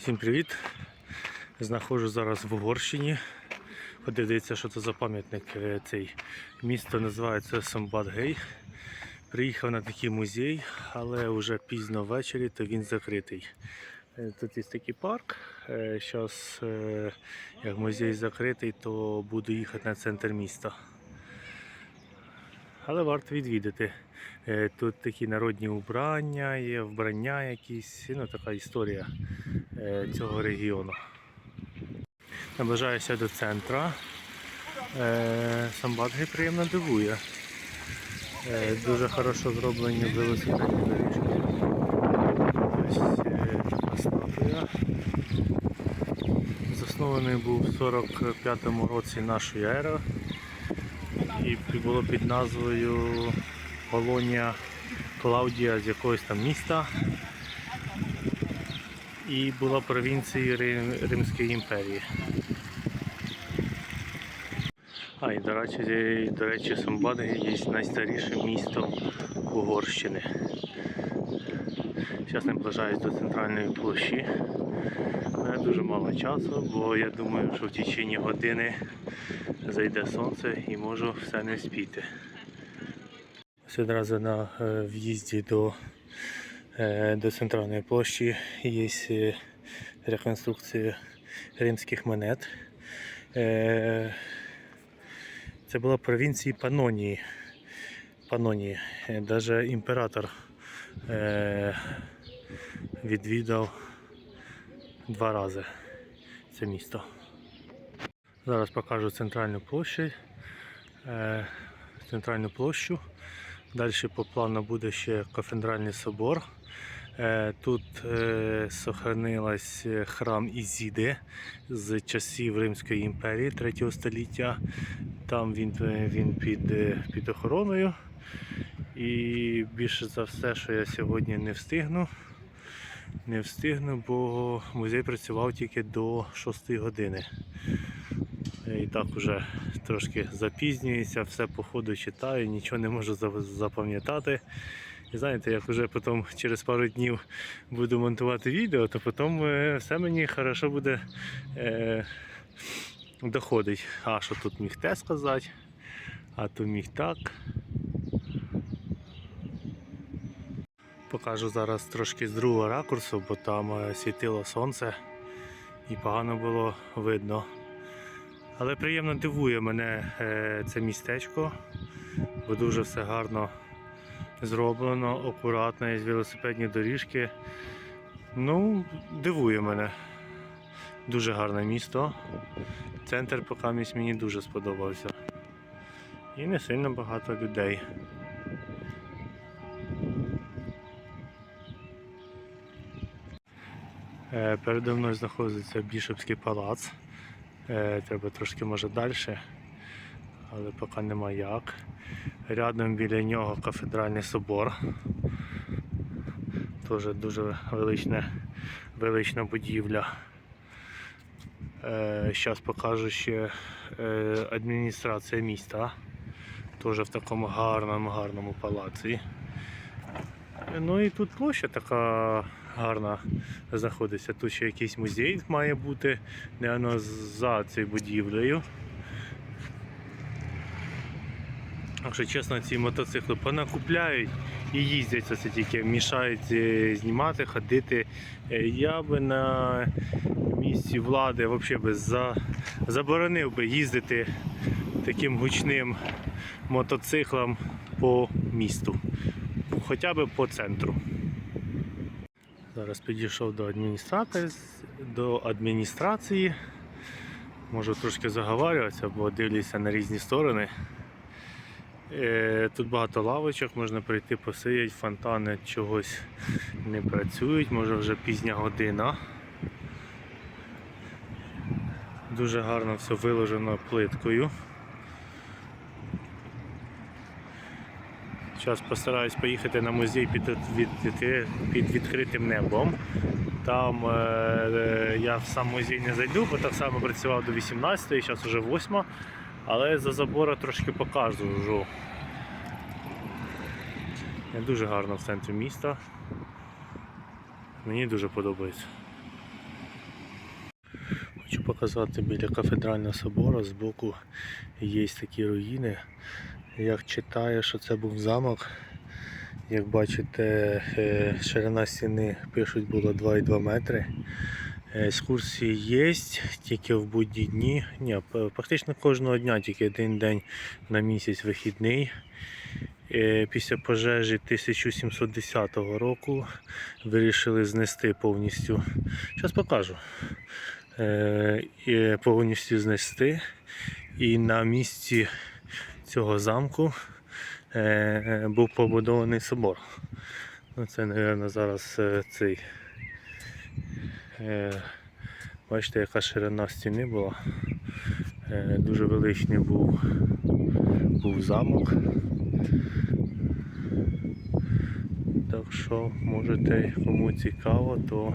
Всім привіт! Знаходжу зараз в Угорщині. Подивіться, що це за пам'ятник. Е, Цей місто називається Самбат-Гей. Приїхав на такий музей, але вже пізно ввечері, то він закритий. Е, Тут є такий парк. Зараз, як музей закритий, то буду їхати на центр міста. Але варто відвідати. Е, Тут такі народні убрання, є вбрання якісь, ну така історія е, цього регіону. Наближаюся до центра. Е, Самбадги приємно дивує. Дуже хорошо зроблені велосипедні доріжки. Ось статуя. Заснований був в 45-му році нашої ери і було під назвою Колонія Клаудія з якогось там міста. І була провінцією Рим- Римської імперії. А, і до речі, до речі, Самбадги є найстаріше місто Угорщини. Зараз наближаюсь до центральної площі. Дуже мало часу, бо я думаю, що в течение години зайде сонце і можу все не спіти. Ось одразу на е, в'їзді до, е, до центральної площі є е, реконструкція римських монет. Це була провінція Панонії. Панонії. Навіть імператор відвідав два рази це місто. Зараз покажу центральну площу. Е, Центральну площу. Далі по плану буде ще кафедральний собор. Е, Тут е, сохранилась храм Ізіди з часів Римської імперії 3 століття. Там він, він під, під охороною. І більше за все, що я сьогодні не встигну. Не встигну, бо музей працював тільки до 6 години. І так уже трошки запізнюється, все по ходу читаю, нічого не можу запам'ятати. І знаєте, як вже потім через пару днів буду монтувати відео, то потім е, все мені хорошо буде е, доходить. А що тут міг те сказати, а то міг так. Покажу зараз трошки з другого ракурсу, бо там е, світило сонце і погано було видно. Але приємно дивує мене е, це містечко, бо дуже все гарно зроблено, акуратно, є велосипедні доріжки. Ну, дивує мене. Дуже гарне місто. Центр поки мені дуже сподобався. І не сильно багато людей. Передо мною знаходиться Бішопський палац. Е, Треба трошки може далі, але поки нема як. Рядом біля нього кафедральний собор. Теж дуже величне, велична будівля. Зараз покажу ще е, адміністрація міста. Теж в такому гарному, гарному палаці. Ну і тут площа така гарна знаходиться. Тут ще якийсь музей має бути, не за цією будівлею. Якщо чесно, ці мотоцикли понакупляють і їздять це тільки, мішають е, знімати, ходити. Е, Я би на місці влади взагалі би за, заборонив би їздити таким гучним мотоциклом по місту, хоча б по центру. Зараз підійшов до до адміністрації. Можу трошки заговарюватися, бо дивлюся на різні сторони. Е, Тут багато лавочок, можна прийти посидіти, фонтани чогось не працюють, може вже пізня година. Дуже гарно все виложено плиткою. Зараз постараюсь поїхати на музей під, від, відкри- під відкритим небом. Там е, е, я в сам музей не зайду, бо так само працював до 18-ї, зараз вже 8 але за забора трошки покажу. Е, Дуже гарно в центрі міста. Мені дуже подобається. Хочу показати біля кафедрального собору. Збоку є такі руїни. Як читаю, що це був замок. Як бачите, е, ширина стіни пишуть було 2,2 метри. Е, Екскурсії є, тільки в будні дні. Ні, практично кожного дня, тільки один день на місяць вихідний. Е, Після пожежі 1710 року вирішили знести повністю. Зараз покажу. Повністю знести. І на місці цього замку е, був побудований собор. Ну, це, мабуть, зараз е, цей. Е, бачите, яка ширина стіни була. Е, дуже величний був, був замок. Так що можете, кому цікаво, то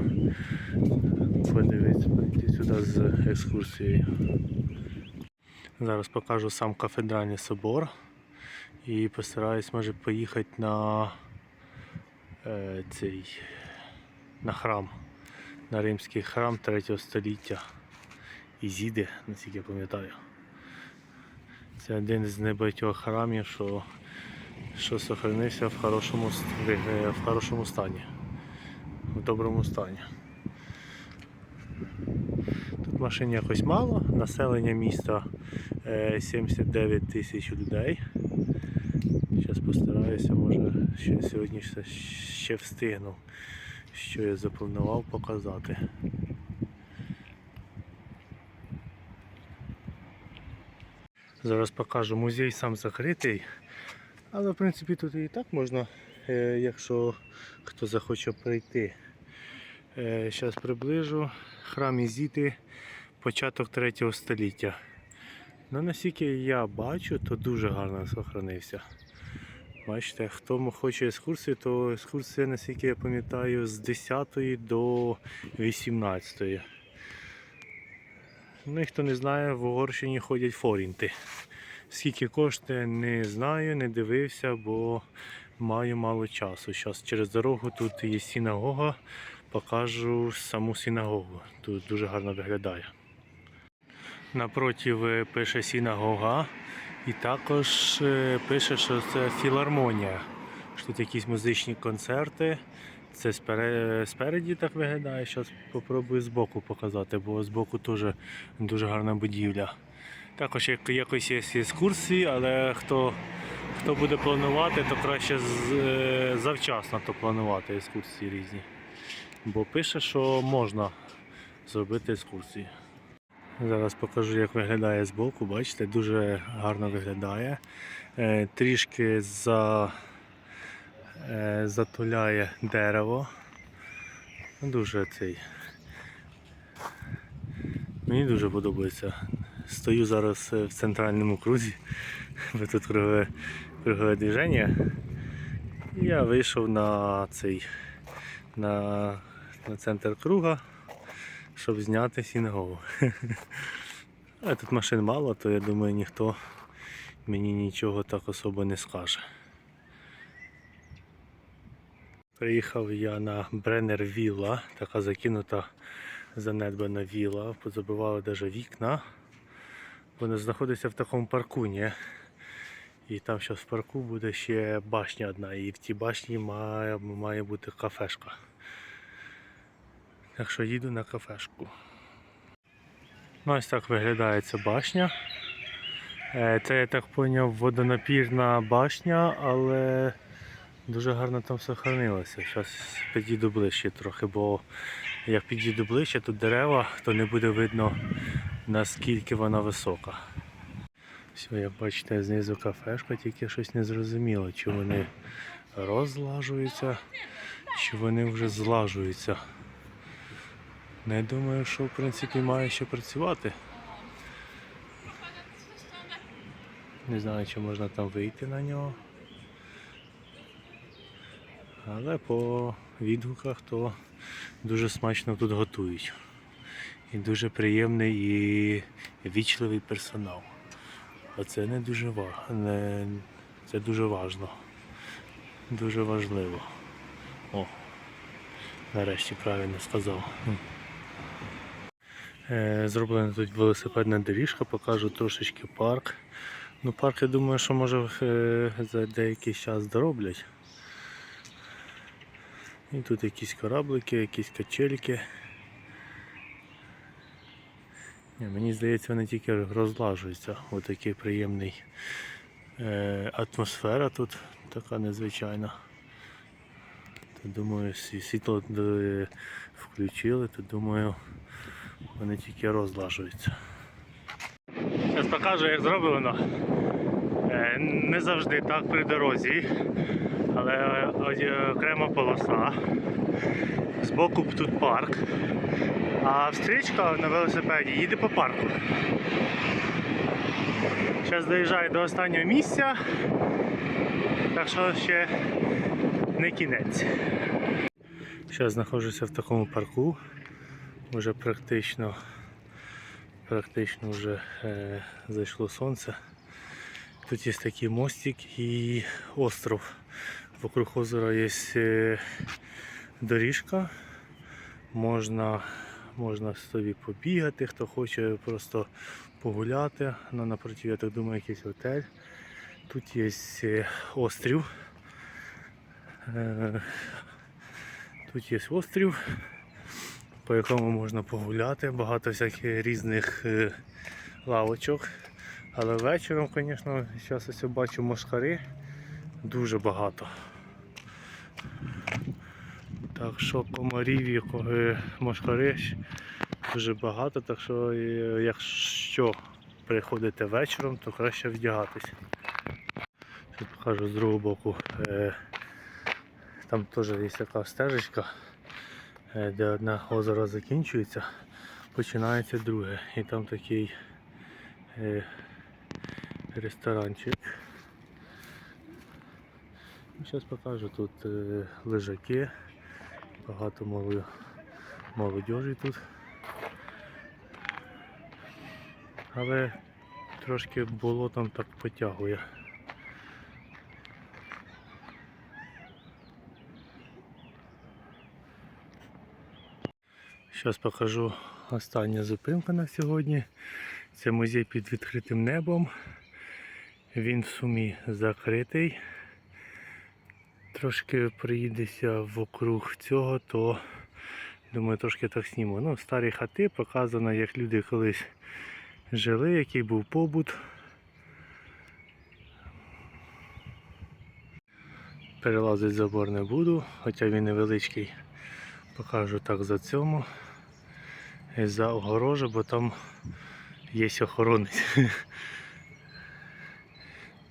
подивіться, прийти сюди з екскурсією. Зараз покажу сам кафедральний собор і постараюсь може поїхати на е, цей на храм, на римський храм 3 століття Ізіди, наскільки я пам'ятаю. Це один з небагатьох храмів, що, що сохранився в хорошому, е, в хорошому стані, в доброму стані. Тут машин якось мало, населення міста 79 тисяч людей. Зараз постараюся, може ще сьогодні ще, встигну, що я запланував показати. Зараз покажу музей сам закритий, але в принципі тут і так можна, е, якщо хто захоче прийти. Зараз приближу. Храм Ізіти, початок 3 століття. Ну, наскільки я бачу, то дуже гарно зберігся. Бачите, хто хоче екскурсію, то екскурсія, наскільки я пам'ятаю, з 10 до 18. Ну і хто не знає, в Угорщині ходять форінти. Скільки коштує, не знаю, не дивився, бо маю мало часу. Зараз через дорогу тут є синагога, покажу саму синагогу. Тут дуже гарно виглядає. Напротив е, пише синагога і також е, пише, що це філармонія. Що тут якісь музичні концерти. Це спере- спереді так виглядає. Зараз спробую збоку показати, бо збоку теж дуже гарна будівля. Також якось є екскурсії, але хто, хто буде планувати, то краще е, завчасно то планувати екскурсії різні. Бо пише, що можна зробити екскурсії. Зараз покажу, як виглядає збоку. Бачите, дуже гарно виглядає. Е, Трішки за, е, затуляє дерево. Дуже цей. Мені дуже подобається. Стою зараз е, в центральному крузі, бо тут кругове, кругове движення. Я вийшов на цей на, на центр круга, щоб зняти синагогу. Але тут машин мало, то я думаю, ніхто мені нічого так особо не скаже. Приїхав я на Бреннер Вілла, така закинута занедбана вілла, позабивали навіть вікна. Вона знаходиться в такому паркуні. І там зараз в парку буде ще башня одна, і в тій башні має, має бути кафешка. Так що їду на кафешку. Ну, ось так виглядає ця башня. Е, Це, я так зрозумів, водонапірна башня, але дуже гарно там сохранилося. Зараз підійду ближче трохи, бо як підійду ближче, тут дерева, то не буде видно наскільки вона висока. Все, як бачите, знизу кафешка, тільки щось не зрозуміло, чи вони розлажуються, чи вони вже злажуються. Не думаю, що в принципі має ще працювати. Не знаю, чи можна там вийти на нього. Але по відгуках то дуже смачно тут готують. І дуже приємний і вічливий персонал. А це не дуже ва... не... це дуже важно. Дуже важливо. О, нарешті правильно сказав. Е, Зроблена тут велосипедна доріжка, покажу трошечки парк. Ну, парк, я думаю, що може е, за деякий час дороблять. І тут якісь кораблики, якісь качельки. Ні, мені здається, вони тільки розлажуються. Отакий приємний е, атмосфера тут така незвичайна. То, думаю, світло е, включили, то думаю, вони тільки розлажуються. Зараз покажу, як зроблено. Е, Не завжди так при дорозі, але е, окрема полоса. Збоку тут парк. А встрічка на велосипеді їде по парку. Зараз доїжджаю до останнього місця, так що ще не кінець. Зараз знаходжуся в такому парку. Вже практично, практично вже е, зайшло сонце. Тут є такий мостик і остров. Вокруг озера є е, доріжка. Можна, можна собі побігати, хто хоче просто погуляти. Ну, напроти, я так думаю, якийсь готель. Тут є е, острів. Е, Тут є острів, по якому можна погуляти. Багато всяких різних е, лавочок. Але вечором, звісно, зараз ось бачу мошкари дуже багато. Так що комарів і е, мошкари дуже багато, так що е, якщо приходите вечором, то краще вдягатись. Тут покажу з другого боку. Там теж є така стежечка, де одне озеро закінчується, починається друге. І там такий е, ресторанчик. Зараз покажу тут е, лежаки, багато моло- молодіжі тут. Але трошки болотом так потягує. Зараз покажу останню зупинку на сьогодні. Це музей під відкритим небом. Він в сумі закритий. Трошки приїдеся вокруг цього, то думаю трошки так зніму. Ну, старі хати показано, як люди колись жили, який був побут. Перелазити забор не буду, хоча він невеличкий. Покажу так за цьому. І за огорожу, бо там є охоронець.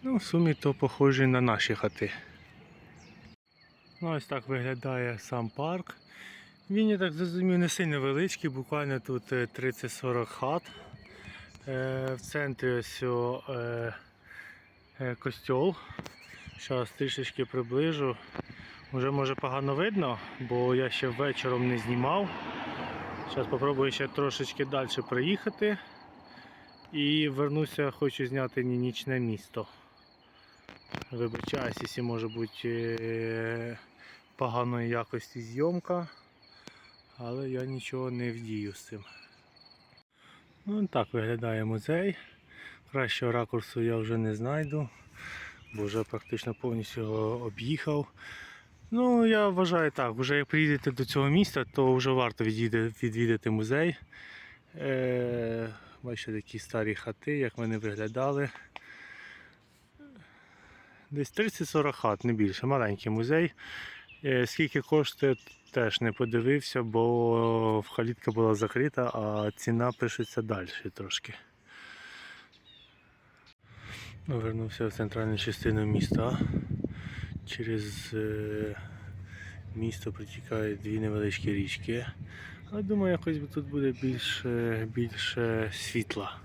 Ну, в сумі то похоже на наші хати. Ну, ось так виглядає сам парк. Він, я так зрозумів, не сильно величкий, буквально тут е, 30-40 хат. Е, В центрі ось е, е, костьол. Зараз трішечки приближу. Вже може погано видно, бо я ще вечором не знімав. Зараз спробую ще трошечки далі проїхати. І вернуся, хочу зняти ні- нічне місто. Вибачаюсь, якщо може бути е, поганої якості зйомка, але я нічого не вдію з цим. Ну, так виглядає музей. Кращого ракурсу я вже не знайду, бо вже практично повністю його об'їхав. Ну, я вважаю так, вже як приїдете до цього міста, то вже варто відвідати, музей. Е, бачите, такі старі хати, як вони виглядали. Десь 30-40 хат, не більше, маленький музей. Е, Скільки коштує, теж не подивився, бо вхалітка була закрита, а ціна пишеться далі трошки. Повернувся в центральну частину міста. Через е, місто протікають дві невеличкі річки. Але думаю, якось тут буде більше, більше світла.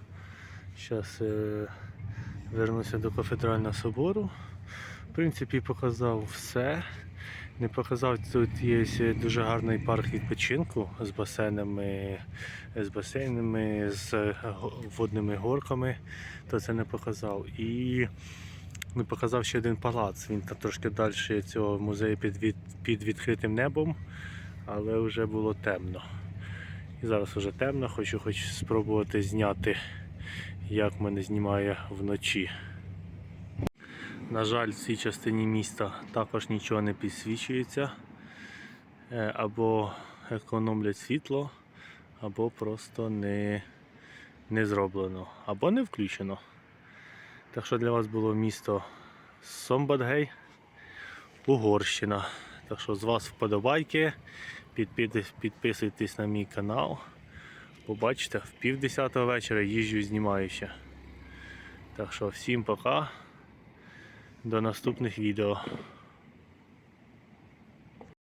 Зараз е, вернуся до кафедрального собору. В принципі, показав все. Не показав, тут є дуже гарний парк відпочинку з басейнами, з басейнами, з водними горками, то це не показав. І не показав ще один палац. Він там трошки далі цього музею під, від, під відкритим небом, але вже було темно. І зараз вже темно, хочу хоч спробувати зняти, як мене знімає вночі. На жаль, в цій частині міста також нічого не підсвічується. Е, Або економлять світло, або просто не, не зроблено, або не включено. Так що для вас було місто Сомбадгей, Угорщина. Так що з вас вподобайки, підписуйтесь, на мій канал. Побачите, в пів десятого вечора їжджу знімаю ще. Так що всім пока. До наступних відео.